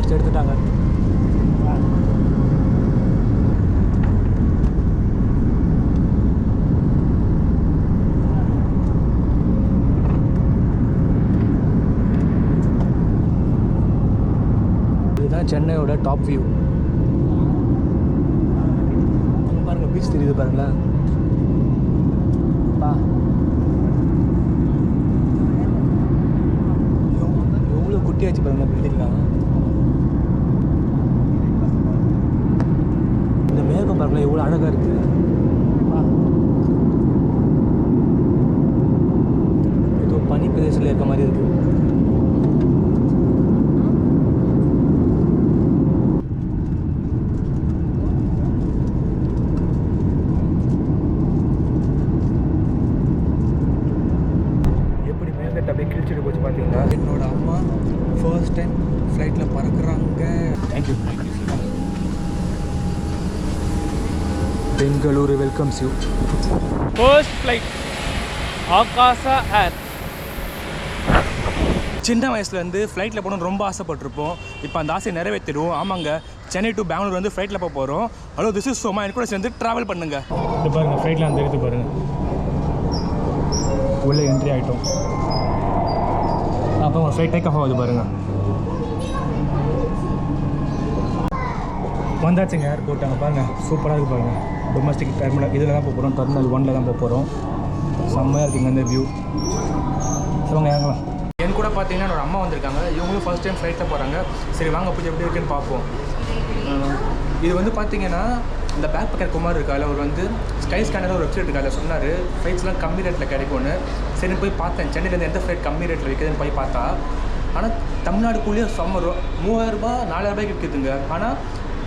Fast எடுத்துட்டாங்க. இதுதான் சென்னையோட டாப் வியூ அங்கே பாருங்க பீச் தெரியுது பாருங்களேன் பா. எவ்வளோ குட்டியாச்சு பாருங்க பில்டிங்லாம் இந்த மேகம் பாருங்களேன் எவ்வளோ அழகாக இருக்குது பா. ஏதோ பனி பிரதேசத்தில் இருக்க மாதிரி இருக்கு எப்படி மேகத்தை அப்படியே கிழிச்சிட்டு போச்சு பார்த்தீங்களா என்னோட அம்மா ஃபர்ஸ்ட் டைம் ஃப்ளைட்டில் பறக்குறாங்க thank you Bengaluru welcomes you first flight Akasa Air சின்ன வயசுலேருந்து ஃப்ளைட்டில் போகணும்னு ரொம்ப ஆசைப்பட்டிருப்போம். இப்போ அந்த ஆசையை நிறைவேற்றிடுவோம். ஆமாங்க. சென்னை டு பெங்களூர் வந்து ஃப்ளைட்டில் போக போகிறோம் ஹலோ திஸ் இஸ் சோமா என் கூட சேர்ந்து ட்ராவல் பண்ணுங்க. இது பாருங்க ஃப்ளைட்டில் அந்த எடுத்து பாருங்க. உள்ளே என்ட்ரி ஆகிட்டோம் அப்போ உங்கள் ஃப்ளைட் டேக் ஆஃப் ஆகுது பாருங்க. வந்தாச்சுங்க ஏர்போர்ட் அங்கே பாருங்க. சூப்பராக இருக்கு பாருங்க. டொமஸ்டிக் டெர்மினல் இதில் தான் போக போகிறோம் டெர்மினல் ஒனில் தான் போக போகிறோம் செம்மையாக இருக்குங்க இந்த வியூ சொல்லுங்க இறங்கலாம் என் கூட பார்த்தீங்கன்னா என்னோட அம்மா வந்திருக்காங்க. இவங்களும் ஃபஸ்ட் டைம் ஃப்ளைட்டில் போகிறாங்க சரி வாங்க போய் எப்படி இருக்குன்னு பார்ப்போம் இது வந்து பார்த்தீங்கன்னா இந்த பேக் பேக்கர் குமார் இருக்கால அவர் வந்து ஸ்கை ஸ்கேனர் ஒரு வெப்சைட் இருக்கால சொன்னார். ஃப்ளைட்ஸ்லாம் கம்மி ரேட்டில் கிடைக்கும்னு சரி போய் பார்த்தேன். சென்னையிலேருந்து எந்த ஃப்ளைட் கம்மி ரேட்டில் விற்குதுன்னு போய் பார்த்தா ஆனால் தமிழ்நாடுக்குள்ளேயே செம்ம ரூபா மூவாயிரரூபா நாலாயிரரூபாய்க்கு விற்குதுங்க ஆனால்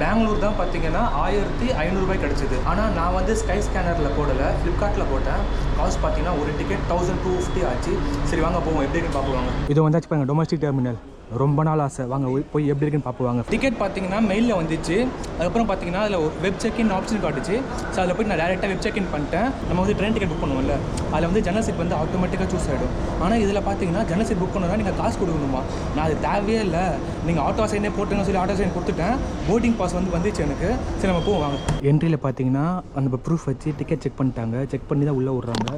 பெங்களூர் தான் பார்த்தீங்கன்னா ஆயிரத்தி ஐநூறுரூபாய் கிடச்சிது. ஆனால் நான் வந்து ஸ்கை ஸ்கேனரில் போடலை ஃப்ளிப்கார்ட்டில் போட்டேன். காஸ்ட் பார்த்தீங்கன்னா ஒரு டிக்கெட் தௌசண்ட் டூ ஃபிஃப்டி ஆச்சு. சரி வாங்க போவோம். எப்படி இருக்குன்னு பார்ப்போம் இது வந்தாச்சு பாருங்கள் டொமஸ்டிக் டெர்மினல் ரொம்ப நாள் ஆசை. வாங்க போய் எப்படி இருக்குன்னு பார்ப்போம் டிக்கெட் பார்த்தீங்கன்னா மெயிலில் வந்துச்சு. அதுக்கப்புறம் பார்த்தீங்கன்னா அதில் ஒரு வெப் செக்இன் ஆப்ஷன் காட்டுச்சு. ஸோ அதில் போய் நான் டேரெக்டாக வெப் செக்இன் பண்ணிட்டேன். நம்ம வந்து ட்ரெயின் டிக்கெட் புக் பண்ணுவோம்ல. அதில் வந்து ஜன்னல் சீட் வந்து ஆட்டோமேட்டிக்காக சூஸ் ஆகிடும் ஆனால் இதில் பார்த்தீங்கன்னா ஜன்னல் சீட் புக் பண்ணணும்னா நீங்கள் காசு கொடுக்கணுமா? நான் அது தேவையே இல்லை. நீங்கள் ஆட்டோ சைனே போட்டுங்க சொல்லி ஆட்டோ சைன் கொடுத்துட்டேன். போர்டிங் பாஸ் வந்து வந்துச்சு எனக்கு. சரி நம்ம போவோம் வாங்க. என்ட்ரியில் பார்த்தீங்கன்னா அந்த ப்ரூஃப் வச்சு டிக்கெட் செக் பண்ணிட்டாங்க. செக் பண்ணி தான் உள்ளே விட்றாங்க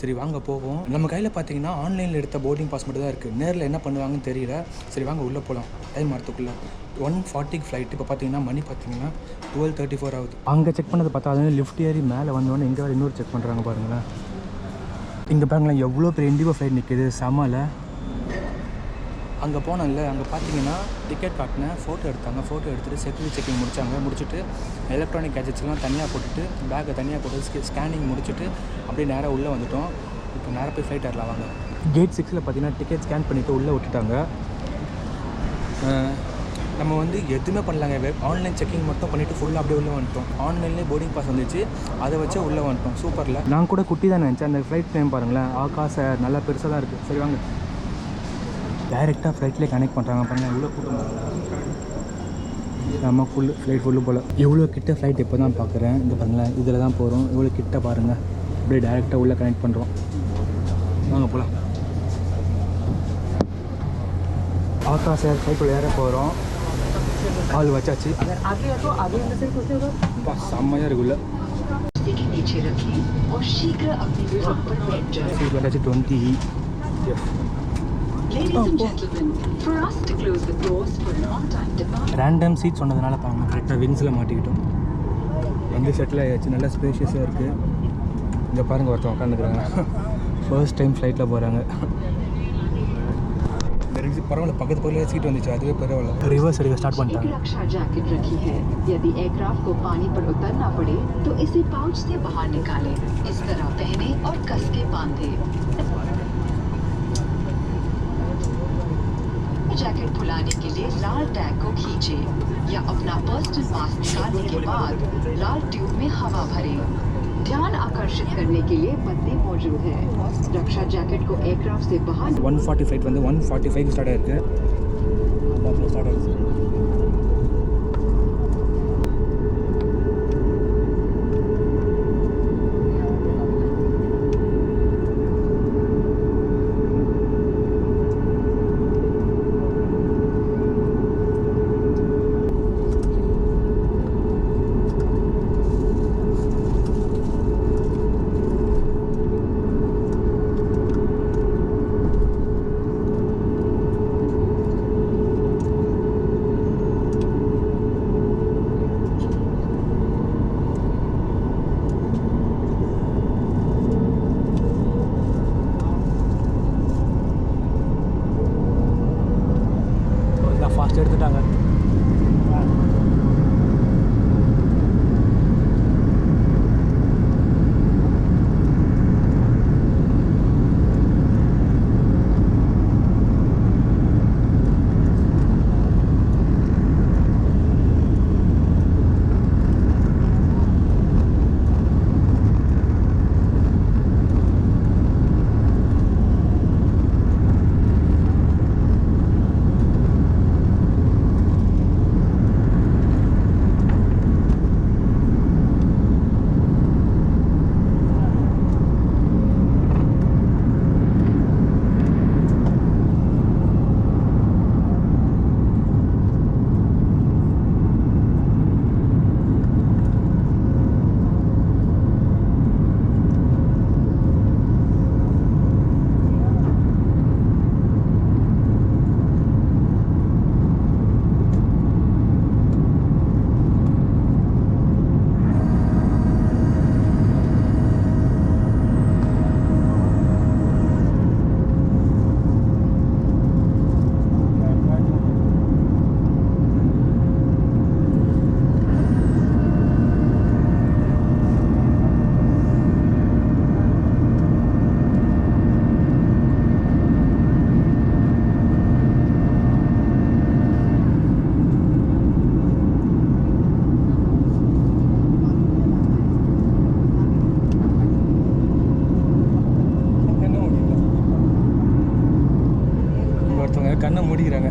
சரி வாங்க போவோம். நம்ம கையில் பார்த்தீங்கன்னா ஆன்லைனில் எடுத்த போர்டிங் பாஸ் மட்டும் தான் இருக்குது நேரில் என்ன பண்ணுவாங்கன்னு தெரியல. சரி வாங்க உள்ளே போகலாம் டைம் வரத்துக்குள்ளே ஒன் ஃபார்ட்டிக்கு ஃப்ளைட் இப்போ பார்த்தீங்கன்னா மணி பார்த்தீங்கன்னா டுவெல் தேர்ட்டி ஃபோர் ஆகுது. அங்கே செக் பண்ணது பார்த்தா அது லிஃப்ட் ஏறி மேலே வந்தோடனே இங்கே வேறு இன்னொரு செக் பண்ணுறாங்க பாருங்களேன். இங்கே பாருங்களேன் எவ்வளோ பெரிய இண்டிகோ ஃப்ளைட் நிற்கிது செமலை அங்கே போனேன்ல அங்கே பார்த்தீங்கன்னா டிக்கெட் காட்டினேன் ஃபோட்டோ எடுத்தாங்க. ஃபோட்டோ எடுத்துகிட்டு செக்யூரிட்டி செக்கிங் முடித்தாங்க முடிச்சுட்டு எலக்ட்ரானிக் கேஜெட்ஸ்லாம் தனியாக போட்டுட்டு பேக்கை தனியாக போட்டு ஸ்கேனிங் முடிச்சுட்டு அப்படியே நேராக உள்ளே வந்துட்டோம். இப்போ நேராக போய் ஃப்ளைட் ஏறலாம் வாங்க. கேட் சிக்ஸில் பார்த்தீங்கன்னா டிக்கெட் ஸ்கேன் பண்ணிவிட்டு உள்ளே விட்டுட்டாங்க. நம்ம வந்து எதுவுமே பண்ணலாங்க. வெப் ஆன்லைன் செக்கிங் மட்டும் பண்ணிவிட்டு ஃபுல்லாக அப்படியே உள்ளே வந்துட்டோம். ஆன்லைன்லேயே போர்டிங் பாஸ் வந்துச்சு. அதை வச்சு உள்ளே வந்துட்டோம். சூப்பரில் நான் கூட குட்டி தான் நினச்சேன். அந்த ஃப்ளைட் டைம் பாருங்களேன். ஆகாச நல்லா பெருசாக தான் இருக்குது சரி வாங்க. டைரெக்டாக ஃப்ளைட்லேயே கனெக்ட் பண்ணுறாங்க பாருங்கள் எவ்வளோ கூட்டம் நம்ம ஃபுல் ஃப்ளைட் ஃபுல்லு போல். எவ்வளோ கிட்ட ஃப்ளைட் இப்போ தான் பார்க்குறேன் இது பாருங்களேன் இதில் தான் போகிறோம் எவ்வளோ கிட்ட பாருங்கள் அப்படியே டைரெக்டாக உள்ளே கனெக்ட் பண்ணுறோம் வாங்க போகலாம் ஆகாஷ் ஏர் சைக்கிள் ஏற போகிறோம் ஆள் வச்சாச்சு. செம்மையாக இருக்குல்ல டுவெண்ட்டி ரேண்டம் சீட் சொன்னதுனால பாருங்க கரெக்டாக விங்ஸில் மாட்டிக்கிட்டோம் வந்து செட்டில் ஆயாச்சு நல்லா ஸ்பேஷியஸாக இருக்குது இங்கே பாருங்கள் ஒருத்தன் உட்காந்துக்கிறாங்க ஃபர்ஸ்ட் டைம் ஃப்ளைட்டில் போகிறாங்க பரவாயில்ல பக்கத்து பக்கத்தில் சீட் வந்துச்சு அதுவே பரவாயில்ல ரிவர்ஸ் எடுக்க ஸ்டார்ட் एक பண்ணிட்டாங்க रक्षा जैकेट रखी है यदि एयरक्राफ्ट को पानी पर उतरना पड़े तो इसे पाउच से बाहर निकालें इस तरह पहने और कस के बांधे जैकेट खुलाने के लिए लाल टैग को खींचे या अपना पर्सनल मास्क निकालने के बाद लाल ट्यूब में हवा भरें ध्यान आकर्षित करने के लिए बत्ती मौजूद है रक्षा जैकेट को एयरक्राफ्ट से बाहर ஒன் ஃபார்ட்டி ஃபைவ் வந்து ஒன் ஃபார்ட்டி ஃபைவ் ஸ்டார்ட் ஆயிருக்கு கண்ணை மூடிக்கிறாங்க.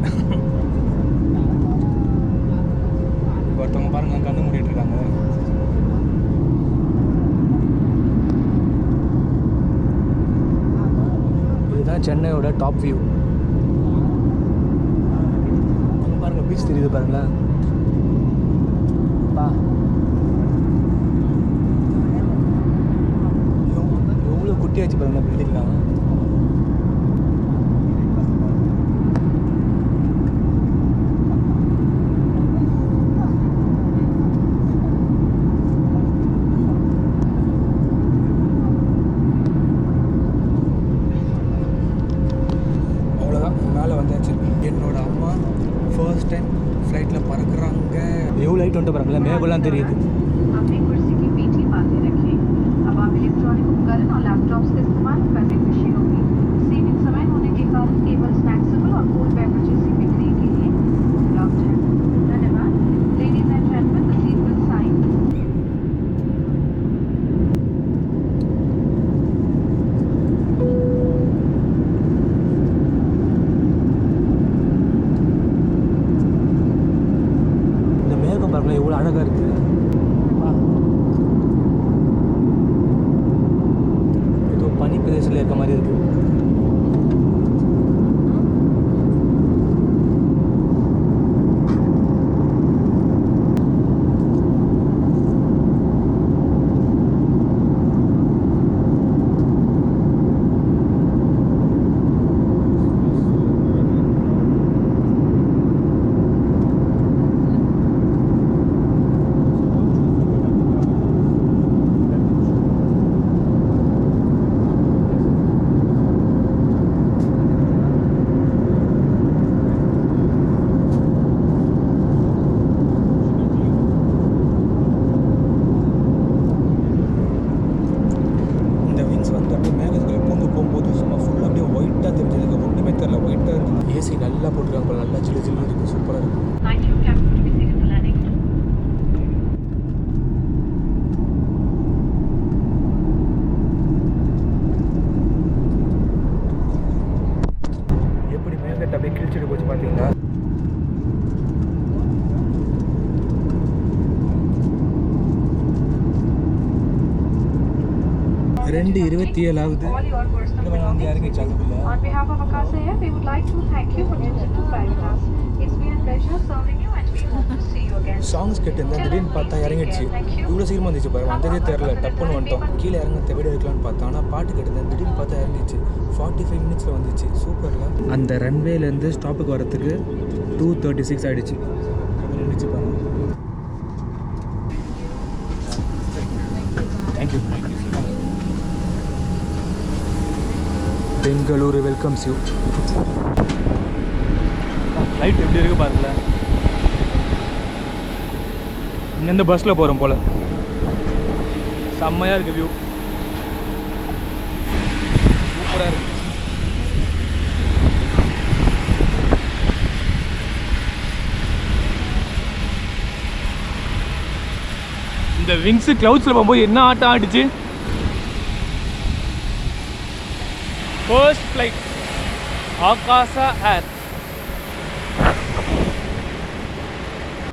ஒருத்தவங்க பாருங்க கண்ணை மூடிட்டு இருக்காங்க இதுதான் சென்னையோட டாப் வியூ அங்க பாருங்க பீச் தெரியுது பாருங்களேன். பா. எவ்வளோ குட்டியாச்சு பாருங்க பில்டிங்லாம் அவ்வளோதான் மேலே வந்தாச்சு என்னோட அம்மா ஃபர்ஸ்ட் டைம் ஃப்ளைட்டில் பறக்குறாங்க எவ்வளோ வந்துட்டு தெரியுது. தெரில ஒயிட்டாக இருக்குது ஏசி நல்லா போட்டுருக்காங்க நல்லா ஜிலு ஜில்லுன்னு இருக்குது சூப்பராக இருக்குது ரெண்டு இருபத்தி ஏழு ஆகுது All your personal இன்னும் வந்து belongings. இறங்கிச்சு அதுக்குள்ள On behalf of Akasa Air, we would like to thank you for choosing to fly with us. It's been a pleasure serving you and we hope to see you again. Songs கேட்டிருந்தேன் திடீர்னு பார்த்தா இறங்கிடுச்சு. இவ்வளோ சீக்கிரமாக வந்துச்சு பாரு வந்ததே தெரில டப்புன்னு வந்துட்டோம். கீழே இறங்க வீடியோ எடுக்கலாம்னு பார்த்தா. ஆனால் பாட்டு கேட்டிருந்தேன் திடீர்னு பார்த்தா இறங்கிச்சு ஃபார்ட்டி ஃபைவ் மினிட்ஸில் வந்துச்சு. சூப்பரில் அந்த ரன்வேலேருந்து ஸ்டாப்புக்கு வரத்துக்கு டூ தேர்ட்டி சிக்ஸ் ஆகிடுச்சு நினச்சி பாருங்க. Thank you Bengaluru welcomes you light எப்படி இருக்கு பாருங்களேன். இங்கேருந்து பஸ்ஸில் போகிறோம் போல். செம்மையாக இருக்குது வியூ சூப்பராக இருக்குது இந்த விங்ஸு க்ளவுட்ஸில் போகும்போது என்ன ஆட்டம் ஆடிச்சு? ஃபர்ஸ்ட் ஃப்ளைட் ஆகாசா ஏர்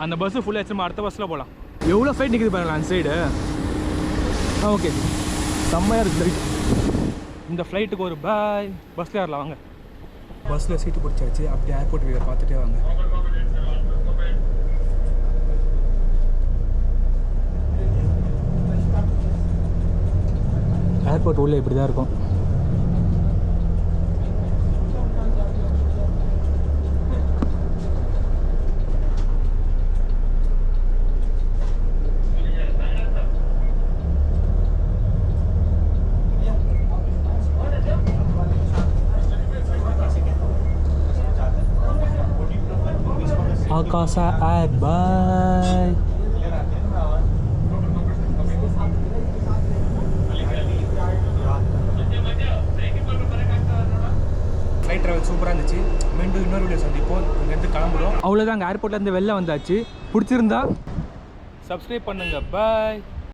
அந்த பஸ்ஸு ஃபுல்லாக வச்சு அடுத்த பஸ்ஸில் போகலாம் எவ்வளோ ஃப்ளைட் நிற்குது பாருங்களா அந்த சைடு ஆ ஓகே செம்மையாக இருக்குது இந்த ஃப்ளைட்டுக்கு ஒரு பாய் பஸ்ஸில் ஏறலாம் வாங்க. பஸ்ஸில் சீட்டு பிடிச்சாச்சு அப்படியே ஏர்போர்ட் வீட பார்த்துட்டே வாங்க. ஏர்போர்ட் உள்ளே இப்படி தான் இருக்கும். ஆகாசா ஏர் பாய் ஃப்ளைட் ட்ராவல் சூப்பராக இருந்துச்சு. மீண்டும் இன்னொரு வீடியோ சந்திப்போம். இங்கேருந்து கிளம்புறோம். அவ்வளோதான் அங்கே ஏர்போர்ட்லேருந்து வெளில வந்தாச்சு. பிடிச்சிருந்தா சப்ஸ்கிரைப் பண்ணுங்கள் பாய்